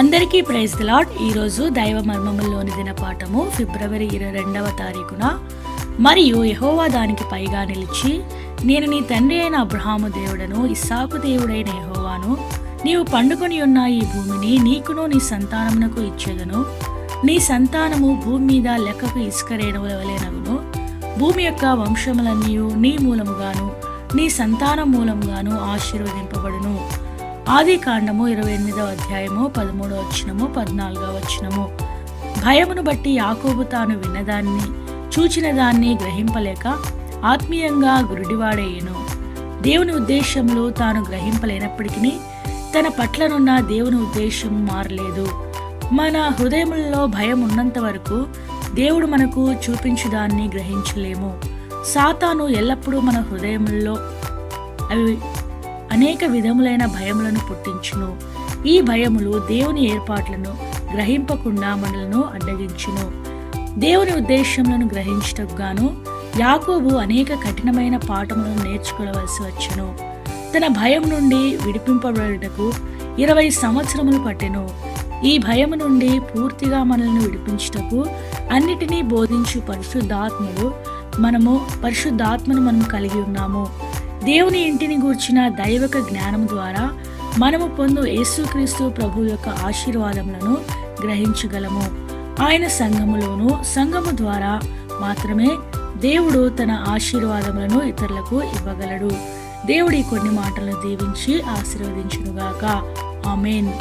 అందరికీ praise lord ఈరోజు దైవ మర్మముల్లోని దినపాఠము ఫిబ్రవరి ఇరవై రెండవ తారీఖున. మరియు యహోవా దానికి పైగా నిలిచి నేను నీ తండ్రి అయిన అబ్రహాము దేవుడను ఇస్సాకు దేవుడైన యహోవాను నీవు పండుకొని ఉన్న ఈ భూమిని నీకును నీ సంతానమునకు ఇచ్చేదను. నీ సంతానము భూమి మీద లెక్కకు ఇసుకరేణువుల వలెనగును భూమి యొక్క వంశములన్నీ నీ మూలముగాను నీ సంతానం మూలముగాను ఆశీర్వదింపబడును. ఆది కాండము ఇరవై ఎనిమిదవ అధ్యాయము పదమూడవ వచనము పద్నాలుగవ వచనము. భయమును బట్టి యాకోబు తాను విన్నదాన్ని చూచిన దాన్ని గ్రహింపలేక ఆత్మీయంగా గురుడివాడయ్యను. దేవుని ఉద్దేశంలో తాను గ్రహింపలేనప్పటికీ తన పట్లనున్న దేవుని ఉద్దేశం మారలేదు. మన హృదయములలో భయం ఉన్నంత వరకు దేవుడు మనకు చూపించుదాన్ని గ్రహించలేము. సాతాను ఎల్లప్పుడూ మన హృదయముల్లో అవి అనేక విధములైన భయములను పుట్టించును. ఈ భయములు దేవుని ఏర్పాట్లను గ్రహింపకుండా మనలను అడ్డగించును. దేవుని ఉద్దేశములను గ్రహించటకు గాను యాకోబు అనేక కఠినమైన పాఠములను నేర్చుకోవలసి వచ్చును. తన భయం నుండి విడిపింపబడుటకు ఇరవై సంవత్సరములు పట్టెను. ఈ భయము నుండి పూర్తిగా మనల్ని విడిపించుటకు అన్నిటినీ బోధించు పరిశుద్ధాత్మలు మనము పరిశుద్ధాత్మను మనం కలిగి ఉన్నాము. దేవుని ఇంటిని గూర్చిన దైవక జ్ఞానం ద్వారా మనము పొందు యేసుక్రీస్తు ప్రభు యొక్క ఆశీర్వాదములను గ్రహించగలము. ఆయన సంఘములోను సంఘము ద్వారా మాత్రమే దేవుడు తన ఆశీర్వాదములను ఇతరులకు ఇవ్వగలడు. దేవుడి కొన్ని మాటలను దీవించి ఆశీర్వదించునుగాక. ఆమెన్.